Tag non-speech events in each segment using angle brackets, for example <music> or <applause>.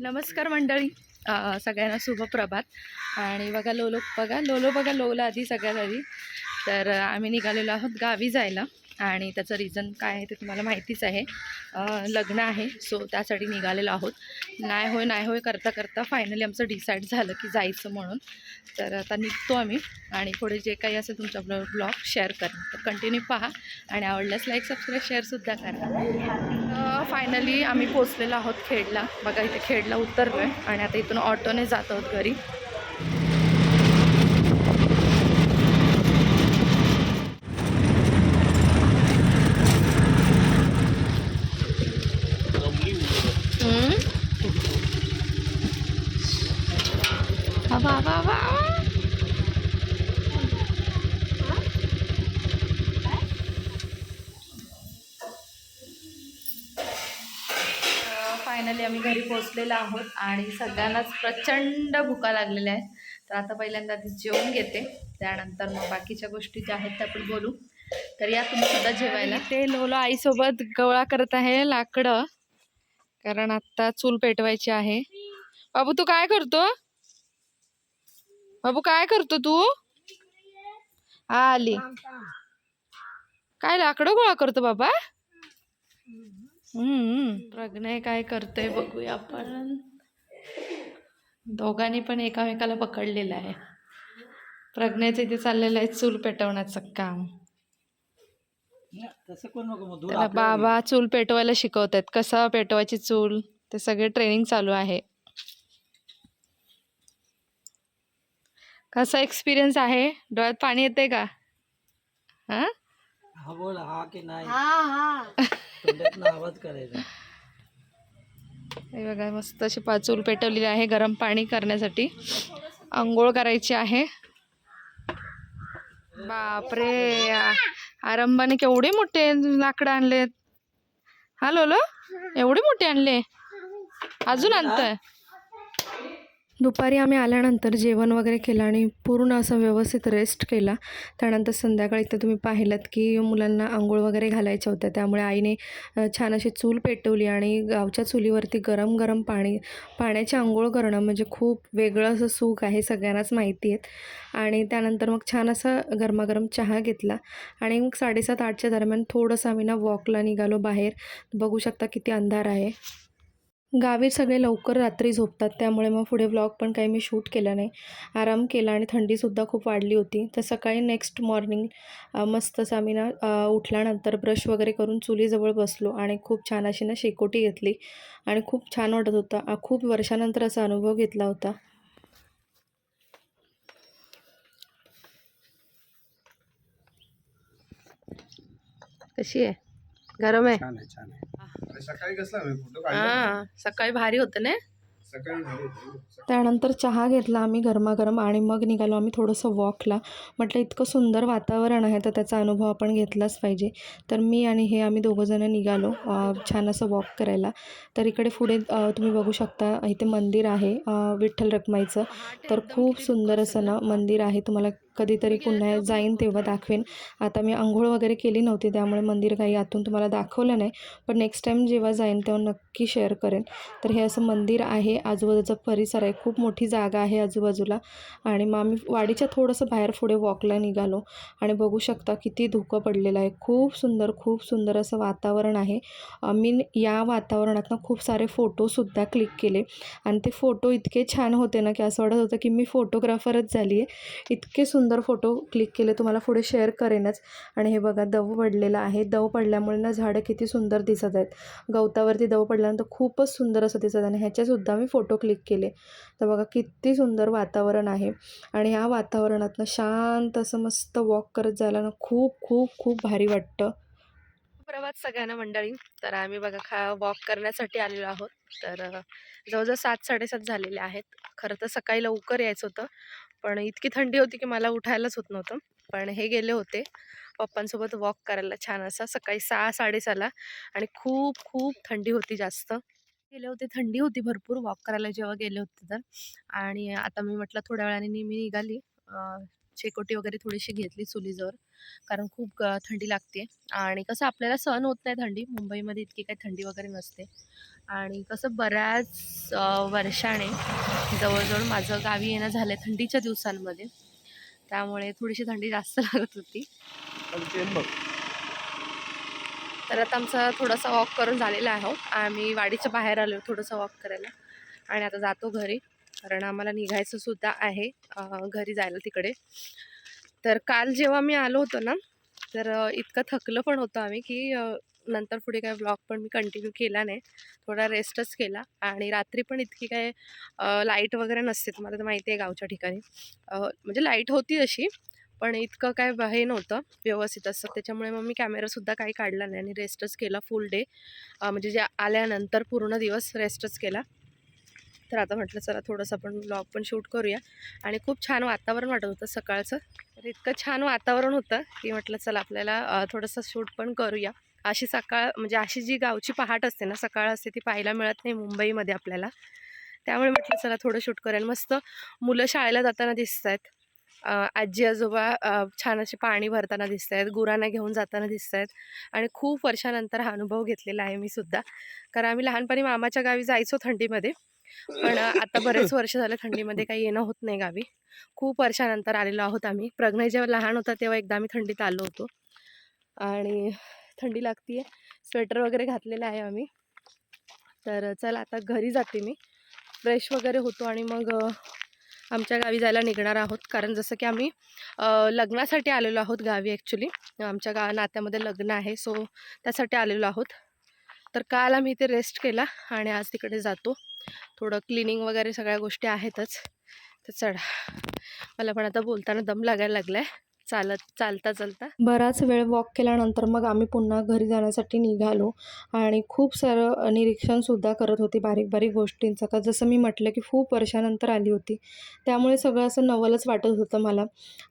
नमस्कार मंडळी. सगळ्यांना शुभ प्रभात. आणि बघा लोलो बघा लोलो बघा लोला आधी सगळ्यात आधी. तर आम्ही निघालेलो आहोत गावी जायला. आणि त्याचं रिझन काय आहे ते तुम्हाला माहितीच आहे. लग्न आहे. सो त्यासाठी निघालेलो आहोत. नाही होय नाही होय करता करता फायनली आमचं डिसाईड झालं की जायचं म्हणून. तर आता निघतो आम्ही आणि पुढे जे काही असेल तुमचा ब्लॉग ब्लॉग शेअर करा तर कंटिन्यू पहा आणि आवडल्यास लाईक सबस्क्राईब शेअरसुद्धा करा. फायनली आम्ही पोचलेलो आहोत खेडला. बघा इथे खेडला उतरलो आहे आणि आता इथून ऑटोने जात आहोत घरी. फायनली आम्ही घरी पोहोचलेलो आहोत आणि सगळ्यांनाच प्रचंड भुका लागलेल्या आहेत. तर आता पहिल्यांदा आधी जेवून घेते त्यानंतर मग बाकीच्या गोष्टी ज्या आहेत त्या आपण बोलू. तर या तुम्ही सुद्धा जेवायला. ते लोलो आईसोबत गवळा करत आहे लाकडं कारण आत्ता चूल पेटवायची आहे. बाबू तू काय करतो? बाबू काय करतो तू? आली. काय लाकडं गोळा करतो बाबा? प्रज्ञा काय करतोय बघूया आपण. दोघांनी पण एकामेकाला पकडलेलं आहे. प्रज्ञाचं इथे चाललेलं आहे चूल पेटवण्याचं काम. त्याला बाबा चूल पेटवायला शिकवत आहेत कसं पेटवायची चूल? ते सगळे ट्रेनिंग चालू आहे. कसा एक्सपिरियन्स आहे? डोळ्यात पाणी येते का? हा? हा बोल हा की नाही? आवाज करायचा. हे बघा मस्त अशी पाचूल पेटवलेली आहे गरम पाणी करण्यासाठी. आंघोळ करायची आहे. बापरे आरंभाने केवढे मोठे लाकडं आणलेत. हा लोलो एवढे मोठे आणले. अजून आणतंय. दुपारी आम्ही आल्यानंतर जेवण वगैरे केलं आणि पूर्ण असं व्यवस्थित रेस्ट केला. त्यानंतर संध्याकाळी तर तुम्ही पाहिलं की मुलांना आंघोळ वगैरे घालायच्या होत्या. त्यामुळे आईने छान अशी चूल पेटवली आणि गावच्या चुलीवरती गरम गरम पाणी पाण्याची आंघोळ करणं म्हणजे खूप वेगळं असं सुख आहे सगळ्यांनाच माहिती आहेत. आणि त्यानंतर मग छान असा गरमागरम चहा घेतला आणि मग साडेसात आठच्या दरम्यान थोडंसं आम्ही ना वॉकला निघालो बाहेर. बघू शकता किती अंधार आहे. गावी सगळे लवकर रात्री झोपतात त्यामुळे मग पुढे व्लॉग पण काही मी शूट केला नाही. आराम केला आणि थंडीसुद्धा खूप वाढली होती. तर सकाळी नेक्स्ट मॉर्निंग मस्तच आम्ही ना उठल्यानंतर ब्रश वगैरे करून चुलीजवळ बसलो आणि खूप छान अशी ना शेकोटी घेतली. आणि खूप छान वाटत होता. खूप वर्षानंतर असा अनुभव घेतला होता. कशी आहे? गरम आहे. छान आहे छान आहे. अरे सकाळी कसला फोटो हां सकाळी भारी होतं ना? सकाळी भारी होतं. सकाळी. त्यानंतर चहा घेतला आम्ही गरमागरम आणि मग निघालो आम्ही थोडंसं वॉकला. म्हटलं इतकं सुंदर वातावरण आहे तर त्याचा अनुभव आपण घेतलाच पाहिजे. तर मी आणि हे आम्ही दोघंजणं निघालो छान असं वॉक करायला. तर इकडे पुढे तुम्ही बघू शकता इथे मंदिर आहे विठ्ठल रखमाईचं. तर खूप सुंदर असं ना मंदिर आहे तुम्हाला कधीतरी पुन्हा जाईन तेव्हा दाखवेन. आता मी आंघोळ वगैरे केली नव्हती त्यामुळे मंदिर काही आतून तुम्हाला दाखवलं नाही. पण नेक्स्ट टाईम जेव्हा जाईन तेव्हा नक्की शेअर करेन. तर हे असं मंदिर आहे. आजूबाजूचा परिसर आहे. खूप मोठी जागा आहे आजूबाजूला. आणि मग आम्ही वाडीच्या थोडंसं बाहेर पुढे वॉकला निघालो. आणि बघू शकता किती धुकं पडलेलं आहे. खूप सुंदर खूप सुंदर असं वातावरण आहे. मी या वातावरणातनं खूप सारे फोटोसुद्धा क्लिक केले. आणि ते फोटो इतके छान होते ना की असं वाटत होतं की मी फोटोग्राफरच झाली आहे इतके सुंदर फोटो क्लिक केले तुम्हाला पुढे शेअर करेनच. आणि हे बघा दव पडलेलं आहे. दव पडल्यामुळे ना झाडं किती सुंदर दिसत आहेत. गवतावरती दव पडल्यानंतर खूपच सुंदर असं दिसत आहे. आणि ह्याचेसुद्धा मी फोटो क्लिक केले. तर बघा किती सुंदर वातावरण आहे. आणि ह्या वातावरणातनं शांत असं मस्त वॉक करत जायला ना खूप खूप खूप भारी वाटतं. प्रभात सगळ्यांना मंडळी. तर आम्ही बघा खा वॉक करण्यासाठी आलेलो आहोत. तर जवळजवळ सात साडेसात झालेले आहेत. खरं तर सकाळी लवकर यायचं होतं. पण इतकी थंडी होती की मला उठायलाच होत नव्हतं. पण हे गेले होते. पप्पांसोबत वॉक करायला छान असा सकाळी सहा साडेसहाला आणि खूप खूप थंडी होती जास्त. गेले होते थंडी होती भरपूर वॉक करायला जेव्हा गेले होते तर. आणि आता मी म्हटलं थोड्या वेळाने मी निघाली. शेकोटी वगैरे थोडीशी घेतली चुलीजवळ कारण खूप थंडी लागते. आणि कसं आपल्याला सहन होत नाही थंडी. मुंबईमध्ये इतकी काही थंडी वगैरे नसते. आणि कसं बऱ्याच वर्षाने जवळजवळ माझं गावी येणं झालं आहे थंडीच्या दिवसांमध्ये. त्यामुळे थोडीशी थंडी जास्त <laughs> लागत होती. तर आता आमचा थोडासा वॉक करून झालेला आहोत. आम्ही वाडीच्या बाहेर आलो थोडंसं वॉक करायला. आणि आता जातो घरी. कारण आम्हाला निघायचं सुद्धा आहे घरी जायला तिकडे. तर काल जेव्हा मी आलो होतो ना तर इतकं थकलं पण होतं आम्ही की नंतर पुढे काय ब्लॉग पण मी कंटिन्यू केला नाही. थोडा रेस्टच केला आणि रात्री पण इतकी काय लाइट वगैरे नसते. तुम्हाला तर माहिती आहे गावच्या ठिकाणी. म्हणजे लाइट होती अशी पण इतकं काय हे नव्हतं व्यवस्थित असं. त्याच्यामुळे मग मी कॅमेरासुद्धा काही काढला नाही आणि रेस्टच केला फुल डे. म्हणजे जे आल्यानंतर पूर्ण दिवस रेस्टच केला. तर आता म्हटलं चला थोडंसं आपण ब्लॉग पण शूट करूया. आणि खूप छान वातावरण वाटत होतं सकाळचं. तर इतकं छान वातावरण होतं की म्हटलं चला आपल्याला थोडंसं शूट पण करूया. अशी सकाळ म्हणजे अशी जी गावची पहाट असते ना सकाळ असते ती पाहायला मिळत नाही मुंबईमध्ये आपल्याला. त्यामुळे म्हटलं चला थोडं शूट करेल मस्त मुलं शाळेला जाताना दिसत आहेत. आजी आजोबा छान असे पाणी भरताना दिसत आहेत. गुरांना घेऊन जाताना दिसत आहेत. आणि खूप वर्षानंतर हा अनुभव घेतलेला आहे मी सुद्धा. कारण आम्ही लहानपणी मामाच्या गावी जायचो थंडीमध्ये. पण आता बरेच वर्ष झालं थंडीमध्ये काही येणं होत नाही गावी. खूप वर्षानंतर आलेलो आहोत आम्ही. प्रज्ञा जेव्हा लहान होता तेव्हा एकदा आम्ही थंडीत आलो होतो. आणि थंडी लागते स्वेटर वगैरे घातलेलं आहे आम्ही. तर चला आता घरी जाते मी. फ्रेश वगैरे होतो आणि मग आमच्या गावी जायला निघणार आहोत. कारण जसं की आम्ही लग्नासाठी आलेलो आहोत गावी ॲक्च्युली आमच्या गा नात्यामध्ये लग्न आहे. सो त्यासाठी आलेलो आहोत. तर काल आम्ही इथे रेस्ट केला आणि आज तिकडे जातो. थोडं क्लिनिंग वगैरे सगळ्या गोष्टी आहेतच. तर चढा मला पण आता बोलताना दम लागायला लागला आहे चालत चालता चालता? बराच वेळ वॉक केल्यानंतर मग आम्ही पुन्हा घरी जाण्यासाठी निघालो आणि खूप सारं निरीक्षणसुद्धा करत होती बारीक बारीक गोष्टींचं. का जसं मी म्हटलं की खूप वर्षानंतर आली होती. त्यामुळे सगळं असं नवलच वाटत होतं मला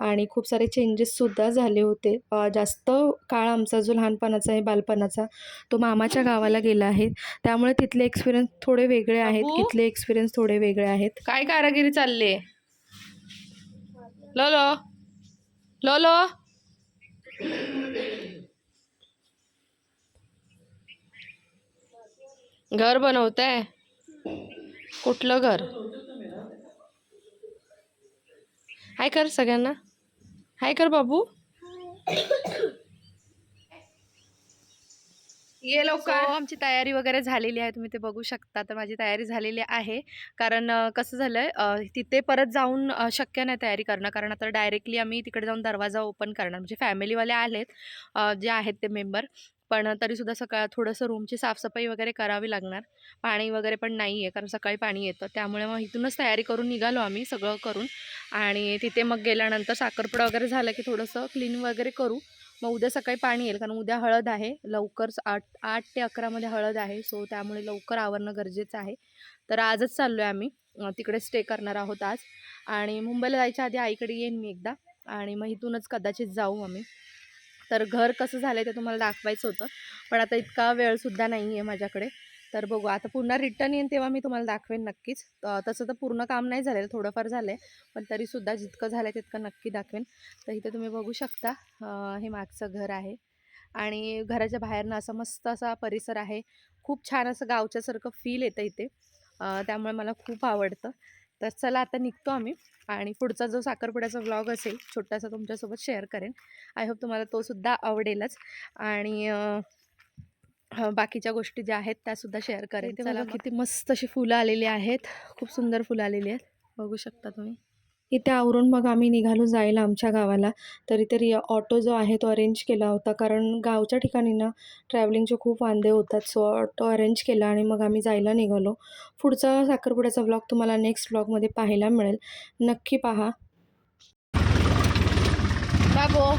आणि खूप सारे चेंजेससुद्धा झाले होते. जास्त काळ आमचा जो लहानपणाचा आहे बालपणाचा तो मामाच्या गावाला गेला आहे. त्यामुळे तिथले एक्सपिरियन्स थोडे वेगळे आहेत? इथले एक्सपिरियन्स थोडे वेगळे आहेत. काय कारागिरी चालली लोलो लोलो घर बनवताय. कुठलं घर? हाय कर सगळ्यांना. हाय कर बाबू. ये लवकर. आमची तयारी वगैरे झालेली आहे. तुम्ही ते बघू शकता. तर माझी तयारी झालेली आहे. कारण कसं झालं आहे तिथे परत जाऊन शक्य नाही तयारी करणं. कारण आता डायरेक्टली आम्ही तिकडे जाऊन दरवाजा ओपन करणार. म्हणजे फॅमिलीवाले आलेत जे आहेत ते मेंबर. पण तरीसुद्धा सकाळ थोडंसं रूमची साफसफाई वगैरे करावी लागणार. पाणी वगैरे पण नाही आहे कारण सकाळी पाणी येतं. त्यामुळे मग इथूनच तयारी करून निघालो आम्ही सगळं करून. आणि तिथे मग गेल्यानंतर साखरपुडा वगैरे झालं की थोडंसं क्लीन वगैरे करू. मग उद्या सकाळी पाणी येईल कारण उद्या हळद आहे. लवकर आठ आठ ते अकरामध्ये हळद आहे सो त्यामुळे लवकर आवरणं गरजेचं आहे. तर आजच चाललो आहे आम्ही तिकडे स्टे करणार आहोत आज. आणि मुंबईला जायच्या आधी आईकडे येईन मी एकदा. आणि मग इथूनच कदाचित जाऊ आम्ही. तर घर कसं झालं आहे ते तुम्हाला दाखवायचं होतं. पण आता इतका वेळसुद्धा नाही आहे माझ्याकडे. तर बघू. आता पुन्हा रिटर्न येईन तेव्हा मी तुम्हाला दाखवेन नक्कीच. तसं तर पूर्ण काम नाही झालेलं थोडंफार झालं आहे पण तरीसुद्धा जितकं झालं आहे तितकं नक्की दाखवेन. तर इथे तुम्ही बघू शकता हे मागचं घर आहे. आणि घराच्या बाहेरनं असा मस्त असा परिसर आहे. खूप छान असं गावच्यासारखं फील येतं इथे. त्यामुळे मला खूप आवडतं. तर चला आता निघतो आम्ही. आणि पुढचा जो साखरपुड्याचा व्लॉग असेल छोटासा तुमच्यासोबत शेअर करेन. आय होप तुम्हाला तोसुद्धा आवडेलच. आणि अं, बाकीच्या गोष्टी ज्या आहेत त्यासुद्धा शेअर करेन. इथे चला बघा किती मस्त अशी फुलं आलेली आहेत. खूप सुंदर फुलं आलेली आहेत. बघू शकता तुम्ही. इथे आवरून मग आम्ही निघालो जायला आमच्या गावाला. तरी तरी ऑटो जो आहे तो अरेंज केला होता. कारण गावच्या ठिकाणी ना ट्रॅव्हलिंगचे खूप वांदे होतात. सो ऑटो अरेंज केला आणि मग आम्ही जायला निघालो. पुढचा साखरपुड्याचा ब्लॉग तुम्हाला नेक्स्ट ब्लॉगमध्ये पाहायला मिळेल. नक्की पहा. बाबो.